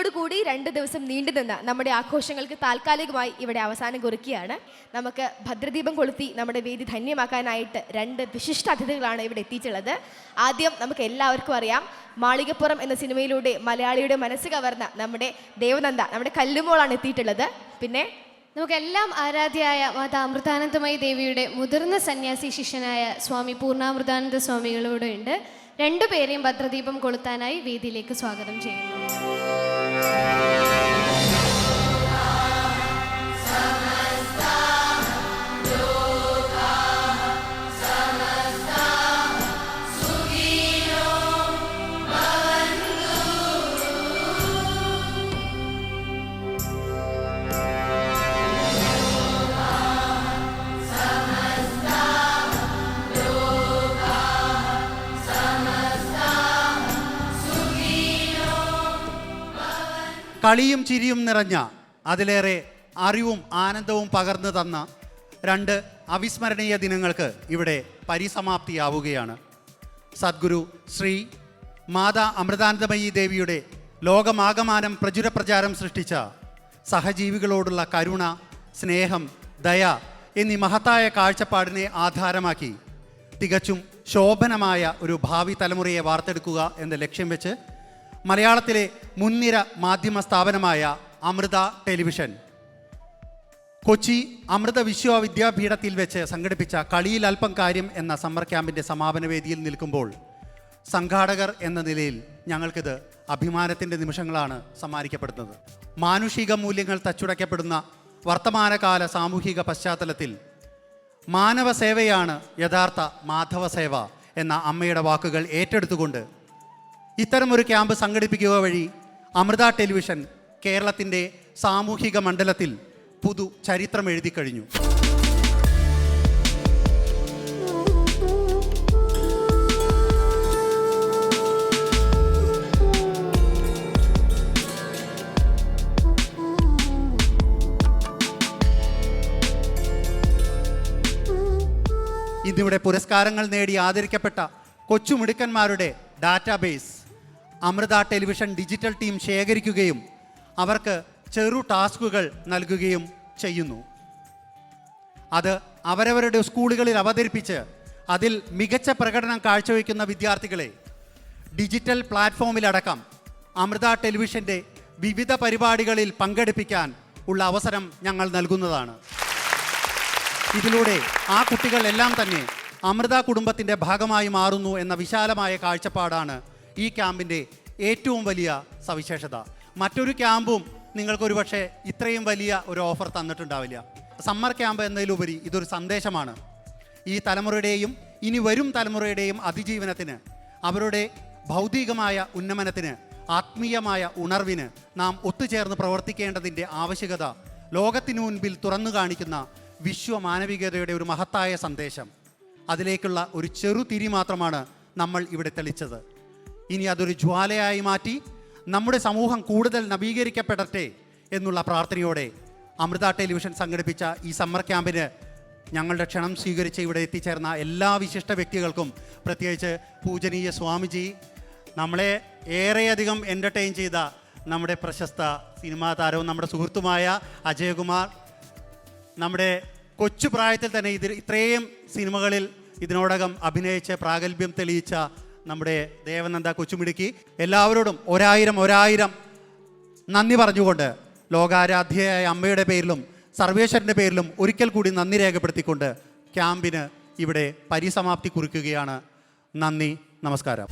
ഇതോടുകൂടി രണ്ട് ദിവസം നീണ്ടു നിന്ന നമ്മുടെ ആഘോഷങ്ങൾക്ക് താൽക്കാലികമായി ഇവിടെ അവസാനം കുറിക്കുകയാണ്. നമുക്ക് ഭദ്രദീപം കൊളുത്തി നമ്മുടെ വേദി ധന്യമാക്കാനായിട്ട് രണ്ട് വിശിഷ്ട അതിഥികളാണ് ഇവിടെ എത്തിയിട്ടുള്ളത്. ആദ്യം നമുക്ക് എല്ലാവർക്കും അറിയാം മാളികപ്പുറം എന്ന സിനിമയിലൂടെ മലയാളിയുടെ മനസ്സ് കവർന്ന നമ്മുടെ ദേവനന്ദ നമ്മുടെ കല്ലുമോളാണ് എത്തിയിട്ടുള്ളത്. പിന്നെ നമുക്കെല്ലാം ആരാധ്യയായ മാതാ അമൃതാനന്ദമയി ദേവിയുടെ മുതിർന്ന സന്യാസി ശിഷ്യനായ സ്വാമി പൂർണാമൃതാനന്ദ സ്വാമികളോടുണ്ട്. രണ്ടുപേരെയും ഭദ്രദീപം കൊളുത്താനായി വേദിയിലേക്ക് സ്വാഗതം ചെയ്യുന്നു. കളിയും ചിരിയും നിറഞ്ഞ അതിലേറെ അറിവും ആനന്ദവും പകർന്നു തന്ന രണ്ട് അവിസ്മരണീയ ദിനങ്ങൾക്ക് ഇവിടെ പരിസമാപ്തിയാവുകയാണ്. സദ്ഗുരു ശ്രീ മാതാ അമൃതാനന്ദമയി ദേവിയുടെ ലോകമാകമാനം പ്രചുര പ്രചാരം സൃഷ്ടിച്ച സഹജീവികളോടുള്ള കരുണ സ്നേഹം ദയ എന്നീ മഹത്തായ കാഴ്ചപ്പാടിനെ ആധാരമാക്കി തികച്ചും ശോഭനമായ ഒരു ഭാവി തലമുറയെ വാർത്തെടുക്കുക എന്ന ലക്ഷ്യം വെച്ച് മലയാളത്തിലെ മുൻനിര മാധ്യമ സ്ഥാപനമായ അമൃത ടെലിവിഷൻ. കൊച്ചി അമൃത വിശ്വവിദ്യാപീഠത്തിൽ വെച്ച് സംഘടിപ്പിച്ച കളിയിൽ അല്പം കാര്യം എന്ന സമ്മർ ക്യാമ്പിന്റെ സമാപന വേദിയിൽ നിൽക്കുമ്പോൾ സംഘാടകർ എന്ന നിലയിൽ ഞങ്ങൾക്കിത് അഭിമാനത്തിന്റെ നിമിഷങ്ങളാണ് സമ്മാനിക്കപ്പെടുന്നത്. മാനുഷിക മൂല്യങ്ങൾ തച്ചുടയ്ക്കപ്പെടുന്ന വർത്തമാനകാല സാമൂഹിക പശ്ചാത്തലത്തിൽ മാനവ സേവയാണ് യഥാർത്ഥ മാധവ സേവ എന്ന അമ്മയുടെ വാക്കുകൾ ഏറ്റെടുത്തുകൊണ്ട് ഇത്തരമൊരു ക്യാമ്പ് സംഘടിപ്പിക്കുക വഴി അമൃത ടെലിവിഷൻ കേരളത്തിന്റെ സാമൂഹിക മണ്ഡലത്തിൽ പുതു ചരിത്രം എഴുതി കഴിഞ്ഞു. ഇന്നിവിടെ പുരസ്കാരങ്ങൾ നേടി ആദരിക്കപ്പെട്ട കൊച്ചുമിടുക്കന്മാരുടെ database. Amrita television digital team ശേഖരിക്കുകയും അവർക്ക് ചെറു ടാസ്കുകൾ നൽകുകയും ചെയ്യുന്നു. അത് അവരവരുടെ സ്കൂളുകളിൽ അവതരിപ്പിച്ച് അതിൽ മികച്ച പ്രകടനം കാഴ്ചവെക്കുന്ന വിദ്യാർത്ഥികളെ ഡിജിറ്റൽ പ്ലാറ്റ്ഫോമിലടക്കം അമൃത ടെലിവിഷന്റെ വിവിധ പരിപാടികളിൽ പങ്കെടുപ്പിക്കാൻ ഉള്ള അവസരം ഞങ്ങൾ നൽകുന്നതാണ്. ഇതിലൂടെ ആ കുട്ടികളെല്ലാം തന്നെ അമൃത കുടുംബത്തിന്റെ ഭാഗമായി മാറുന്നു എന്ന വിശാലമായ കാഴ്ചപ്പാടാണ് ഈ ക്യാമ്പിന്റെ ഏറ്റവും വലിയ സവിശേഷത. മറ്റൊരു ക്യാമ്പും നിങ്ങൾക്കൊരു പക്ഷേ ഇത്രയും വലിയ ഒരു ഓഫർ തന്നിട്ടുണ്ടാവില്ല. സമ്മർ ക്യാമ്പ് എന്നതിലുപരി ഇതൊരു സന്ദേശമാണ്. ഈ തലമുറയുടെയും ഇനി വരും തലമുറയുടെയും അതിജീവനത്തിന് അവരുടെ ഭൗതികമായ ഉന്നമനത്തിന് ആത്മീയമായ ഉണർവിന് നാം ഒത്തുചേർന്ന് പ്രവർത്തിക്കേണ്ടതിന്റെ ആവശ്യകത ലോകത്തിനു മുൻപിൽ തുറന്നു കാണിക്കുന്ന വിശ്വ മാനവികതയുടെ ഒരു മഹത്തായ സന്ദേശം. അതിലേക്കുള്ള ഒരു ചെറുതിരി മാത്രമാണ് നമ്മൾ ഇവിടെ തെളിച്ചത്. ഇനി അതൊരു ജ്വാലയായി മാറ്റി നമ്മുടെ സമൂഹം കൂടുതൽ നവീകരിക്കപ്പെടട്ടെ എന്നുള്ള പ്രാർത്ഥനയോടെ അമൃത ടെലിവിഷൻ സംഘടിപ്പിച്ച ഈ സമ്മർ ക്യാമ്പിന് ഞങ്ങളുടെ ക്ഷണം സ്വീകരിച്ച് ഇവിടെ എത്തിച്ചേർന്ന എല്ലാ വിശിഷ്ട വ്യക്തികൾക്കും പ്രത്യേകിച്ച് പൂജനീയ സ്വാമിജി നമ്മളെ ഏറെയധികം എന്റർടൈൻ ചെയ്ത നമ്മുടെ പ്രശസ്ത സിനിമാ താരവും നമ്മുടെ സുഹൃത്തുമായ അജയകുമാർ നമ്മുടെ കൊച്ചു പ്രായത്തിൽ തന്നെ ഇതിൽ ഇത്രയും സിനിമകളിൽ ഇതിനോടകം അഭിനയിച്ച് പ്രാഗൽഭ്യം തെളിയിച്ച നമ്മുടെ ദേവനന്ദ കൊച്ചുമിടുക്കി എല്ലാവരോടും ഒരായിരം ഒരായിരം നന്ദി പറഞ്ഞുകൊണ്ട് ലോകാരാധ്യയായ അമ്മയുടെ പേരിലും സർവേശ്വരന്റെ പേരിലും ഒരിക്കൽ കൂടി നന്ദി രേഖപ്പെടുത്തിക്കൊണ്ട് ക്യാമ്പിന് ഇവിടെ പരിസമാപ്തി കുറിക്കുകയാണ്. നന്ദി നമസ്കാരം.